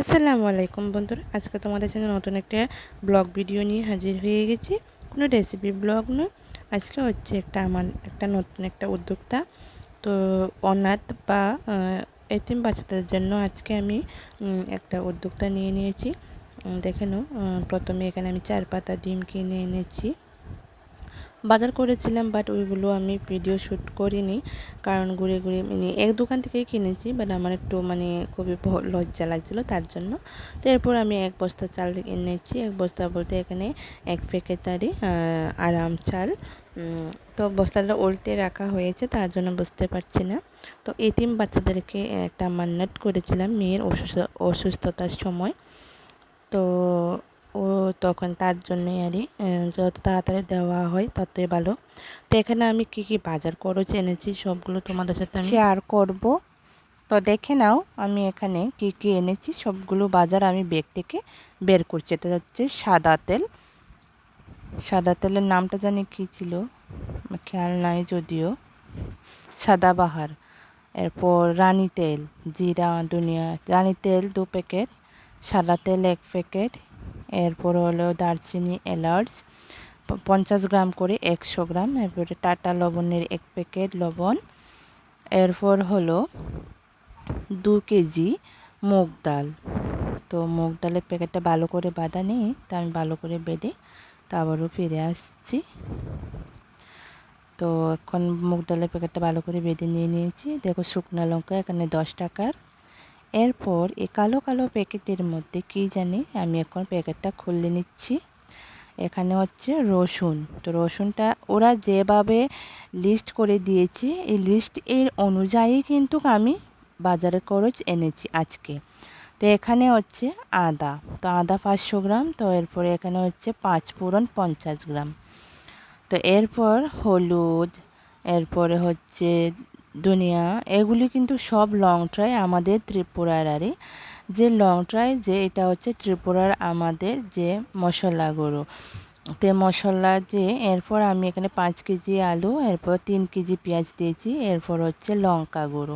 আসসালামু আলাইকুম বন্ধুরা। আজকে তোমাদের সাথে নতুন একটা ব্লগ ভিডিও নিয়ে হাজির হয়ে গেছি। কোনো রেসিপি ব্লগ নয়। আজকে হচ্ছে একটা আমার একটা নতুন একটা উদ্যোক্তা। তো অনাথ বা এতিম বাচ্চাদের জন্য আজকে আমি একটা উদ্যোক্তা নিয়ে নিয়েছি। দেখে প্রথমে এখানে আমি চার পাতা ডিম কিনে এনেছি। বাজার করেছিলাম বাট ওইগুলো আমি ভিডিও শ্যুট করিনি। কারণ ঘুরে ঘুরে মানে এক দোকান থেকেই কিনেছি বাট আমার একটু মানে খুবই লজ্জা লাগছিল তার জন্য। তো এরপর আমি এক বস্তা চাল এনেছি। এক বস্তা বলতে এখানে এক প্যাকেটারি আরাম চাল। তো বস্তাটা উল্টে রাখা হয়েছে, তার জন্য বুঝতে পারছি না। তো এটিম বাচ্চাদেরকে একটা মান্নাট করেছিলাম মেয়ের অসুস্থ অসুস্থতার সময়। তো ও তখন তার জন্যই আরই যত তাড়াতাড়ি দেওয়া হয় ততই ভালো। তো এখানে আমি কি কি বাজার খরচ এনেছি, সবগুলো তোমাদের সাথে আমি শেয়ার করব। তো দেখে নাও, আমি এখানে কি কি এনেছি, সবগুলো বাজার আমি ব্যাগ থেকে বের করছি। এটা হচ্ছে সাদা তেল। সাদা তেলের নামটা জানি কি ছিল? খেয়াল নাই যদিও। সাদা বাহার। এরপর রানী তেল, জিরা দুনিয়া রানী তেল দু প্যাকেট, সাদা তেল এক প্যাকেট এরপর হলো দারচিনি এলাচ পঞ্চাশ গ্রাম করে একশো গ্রাম, এরপরে টাটা লবণের এক প্যাকেট লবণ, এরপর হলো দু কেজি মুগ ডাল। তো মুগ ডালের প্যাকেটটা ভালো করে বাঁধা নেই তা আমি ভালো করে বেঁধে তারপরও ফিরে আসছি। তো এখন মুগ ডালের প্যাকেটটা ভালো করে বেঁধে নিয়ে নিয়েছি। দেখো শুকনো লঙ্কা এখানে দশ টাকার। এরপর এই কালো কালো প্যাকেটের মধ্যে কি জানি আমি এখন প্যাকেটটা খুলে নিচ্ছি। এখানে হচ্ছে রসুন। তো রসুনটা ওরা যেভাবে লিস্ট করে দিয়েছে, এই লিস্ট এর অনুযায়ী কিন্তু আমি বাজারে খরচ এনেছি আজকে। তো এখানে হচ্ছে আদা। তো আদা পাঁচশো গ্রাম, তো এরপরে এখানে হচ্ছে পাঁচ ফোড়ন পঞ্চাশ গ্রাম। তো এরপর হলুদ, এরপরে হচ্ছে দুনিয়া, এগুলি কিন্তু সব লং ট্রাই আমাদের ত্রিপুরার আরে। যে লং ট্রাই যে এটা হচ্ছে ত্রিপুরার আমাদের যে মশলা গুঁড়ো তে মশলা যে, এরপর আমি এখানে পাঁচ কেজি আলু, এরপর তিন কেজি পেঁয়াজ দিয়েছি, এরপর হচ্ছে লঙ্কা গুঁড়ো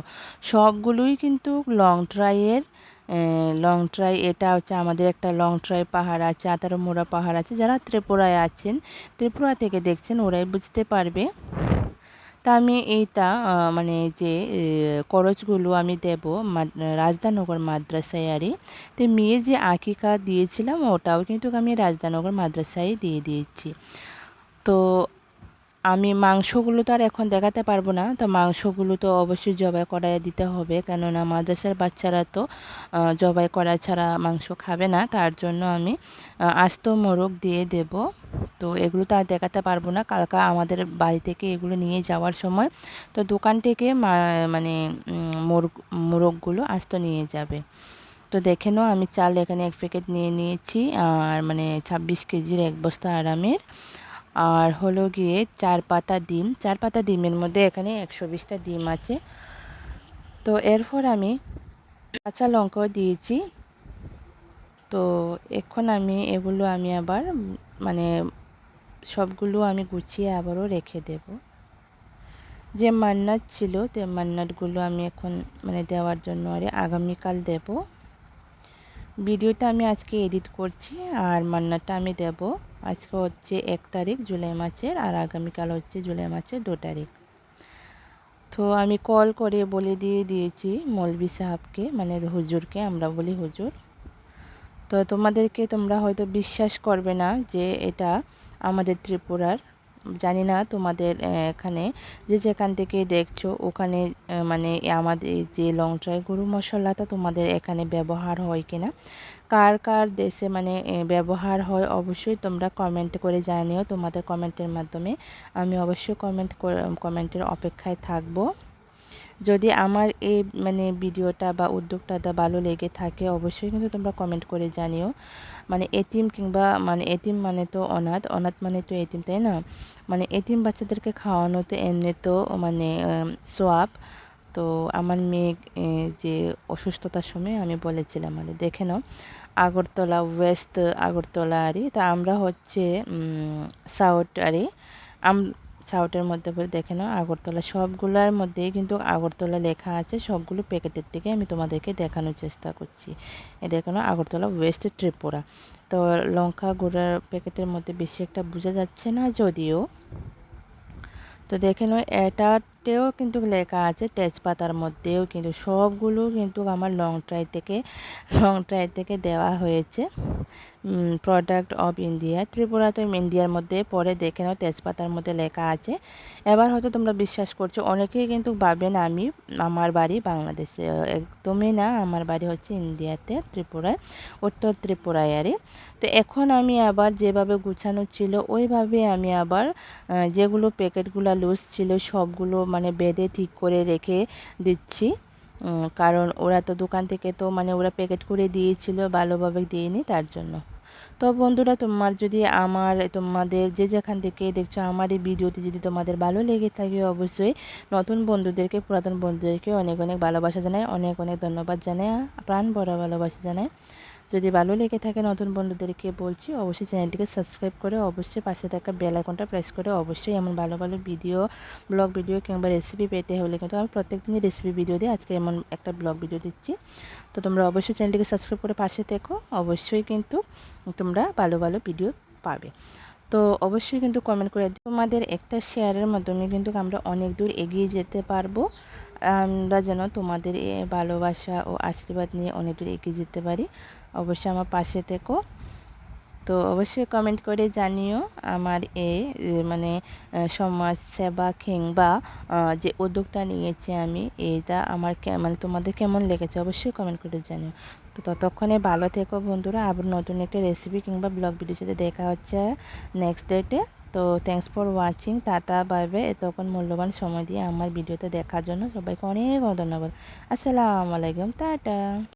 সবগুলোই কিন্তু লং ট্রাইয়ের লং ট্রাই এটা হচ্ছে আমাদের একটা লং ট্রাই পাহাড় আছে আতারো মোড়া পাহাড় আছে, যারা ত্রিপুরায় আছেন, ত্রিপুরা থেকে দেখছেন, ওরাই বুঝতে পারবে। তা আমি এইটা মানে যে খরচগুলো আমি দেব রাজদানগর মাদ্রাসায় আরে তো মেয়ে যে আঁকিকা দিয়েছিলাম, ওটাও কিন্তু আমি রাজদানগর মাদ্রাসায় দিয়ে দিয়েছি। তো আমি মাংসগুলো তো আর এখন দেখাতে পারব না। তো মাংসগুলো তো অবশ্যই জবাই করাই দিতে হবে। কেননা মাদ্রাসার বাচ্চারা তো জবাই করা ছাড়া মাংস খাবে না। তার জন্য আমি আস্ত মোরগ দিয়ে দেব। তো এগুলো তো আর দেখাতে পারব না। কালকা আমাদের বাড়ি থেকে এগুলো নিয়ে যাওয়ার সময় তো দোকান থেকে মানে মোরগ, মোরগগুলো আস্ত নিয়ে যাবে। তো দেখে নাও, আমি চাল এখানে এক প্যাকেট নিয়ে নিয়েছি। আর মানে ছাব্বিশ কেজির এক বস্তা আরামের। আর হলো গিয়ে চার পাতা ডিম। চার পাতা ডিমের মধ্যে এখানে একশো বিশটা ডিম আছে। তো এরপর আমি কাঁচা লঙ্কাও দিয়েছি। তো এখন আমি এগুলো আমি আবার মানে সবগুলো আমি গুছিয়ে আবারও রেখে দেব। যে মান্নাত ছিল, তো মান্নাতগুলো আমি এখন মানে দেওয়ার জন্য আরে আগামীকাল দেব। ভিডিওটা আমি আজকে এডিট করছি আর মান্নাটা আমি দেব। আজকে হচ্ছে এক তারিখ, জুলাই মাসের, আর আগামীকাল হচ্ছে জুলাই মাসের দু তারিখ। তো আমি কল করে বলে দিয়ে দিয়েছি মৌলবি সাহাবকে মানে হুজুরকে, আমরা বলি হুজুর। তো তোমাদেরকে তোমরা হয়তো বিশ্বাস করবে না যে এটা আমাদের ত্রিপুরার জানি না তোমাদের এখানে যে যেখান থেকে দেখছ, ওখানে মানে আমাদের যে লং গরু মশলাটা তোমাদের এখানে ব্যবহার হয় কিনা? কার কার দেশে মানে ব্যবহার হয় অবশ্যই তোমরা কমেন্ট করে জানিও। তোমাদের কমেন্টের মাধ্যমে আমি অবশ্যই কমেন্ট কমেন্টের অপেক্ষায় থাকব। যদি আমার এই মানে ভিডিওটা বা উদ্যোগটা ভালো লেগে থাকে, অবশ্যই কিন্তু তোমরা কমেন্ট করে জানিও। মানে এটিম কিংবা মানে এটিম মানে তো অনাথ অনাথ মানে তো এটিম তাই না? মানে এটিম বাচ্চাদেরকে খাওয়ানো তো এমনি তো মানে সোয়াব। তো আমার মেয়ে যে অসুস্থতার সময় আমি বলেছিলাম মানে দেখে নাও। আগরতলা ওয়েস্ট, আগরতলা আরই তা আমরা হচ্ছে সাউথ আরে সাউটের মধ্যে দেখে নাও, আগরতলা। সবগুলোর মধ্যেই কিন্তু আগরতলা লেখা আছে, সবগুলো প্যাকেটের থেকে আমি তোমাদেরকে দেখানোর চেষ্টা করছি। এ দেখে না আগরতলা ওয়েস্ট ত্রিপুরা তো লঙ্কা গুঁড়ার প্যাকেটের মধ্যে বেশি একটা বোঝা যাচ্ছে না যদিও। তো দেখে নাও এটাতেও কিন্তু লেখা আছে, তেজপাতার মধ্যেও কিন্তু সবগুলো কিন্তু আমার লং ট্রাই থেকে লং ট্রাই থেকে দেওয়া হয়েছে। প্রোডাক্ট অফ ইন্ডিয়া ত্রিপুরা তো ইন্ডিয়ার মধ্যে পরে দেখে নাও, তেজপাতার মধ্যে লেখা আছে। এবার হয়তো তোমরা বিশ্বাস করছ, অনেকেই কিন্তু ভাবেন আমি, আমার বাড়ি বাংলাদেশে একদমই না, আমার বাড়ি হচ্ছে ইন্ডিয়াতে, ত্রিপুরায়, উত্তর ত্রিপুরায় আরে তো এখন আমি আবার যেভাবে গুছানো ছিল, ওইভাবে আমি আবার যেগুলো প্যাকেটগুলো লুজ ছিল, সবগুলো মানে বেঁধে ঠিক করে রেখে দিচ্ছি। কারণ ওরা তো দোকান থেকে তো মানে ওরা প্যাকেট করে দিয়েছিল, ভালোভাবে দিইনি তার জন্য। তো বন্ধুরা, তোমার যদি আমার, তোমাদের যে যেখান থেকে দেখছ আমার এই ভিডিওটি যদি তোমাদের ভালো লেগে থাকে, অবশ্যই নতুন বন্ধুদেরকে, পুরাতন বন্ধুদেরকে অনেক অনেক ভালোবাসা জানাই, অনেক অনেক ধন্যবাদ জানাই, প্রাণ বড় ভালোবাসা জানাই। যদি ভালো লেগে থাকে নতুন বন্ধুদেরকে বলছি, অবশ্যই চ্যানেলটিকে সাবস্ক্রাইব করে অবশ্যই পাশে থাকা বেল আইকনটা প্রেস করে অবশ্যই এমন ভালো ভালো ভিডিও ব্লগ ভিডিও কিংবা রেসিপি পেতে হলে কিন্তু আমি প্রত্যেক দিনই রেসিপি ভিডিও দিই আজকে এমন একটা ব্লগ ভিডিও দিচ্ছি। তো তোমরা অবশ্যই চ্যানেলটিকে সাবস্ক্রাইব করে পাশে থেকো, অবশ্যই কিন্তু তোমরা ভালো ভালো ভিডিও পাবে। তো অবশ্যই কিন্তু কমেন্ট করে তোমাদের একটা শেয়ারের মাধ্যমে কিন্তু আমরা অনেক দূর এগিয়ে যেতে পারব। আমরা যেন তোমাদের ভালোবাসা ও আশীর্বাদ নিয়ে অনেক দূর এগিয়ে যেতে পারি। অবশ্যই আমার পাশে থেকো। তো অবশ্যই কমেন্ট করে জানিও আমার এই মানে সমাজ সেবা কিংবা যে উদ্যোগটা নিয়েছি আমি এইটা আমার মানে তোমাদের কেমন লেগেছে অবশ্যই কমেন্ট করে জানিও। তো ততক্ষণে ভালো থেকো বন্ধুরা, আবার নতুন একটা রেসিপি কিংবা ব্লগ ভিডিওর সাথে দেখা হচ্ছে নেক্সট ডেটে তো thanks for watching tata bye bye এতক্ষণ মূল্যবান সময় দিয়ে আমার ভিডিওতে দেখার জন্য সবাইকে অনেক ধন্যবাদ। আসসালামু আলাইকুম, টাটা।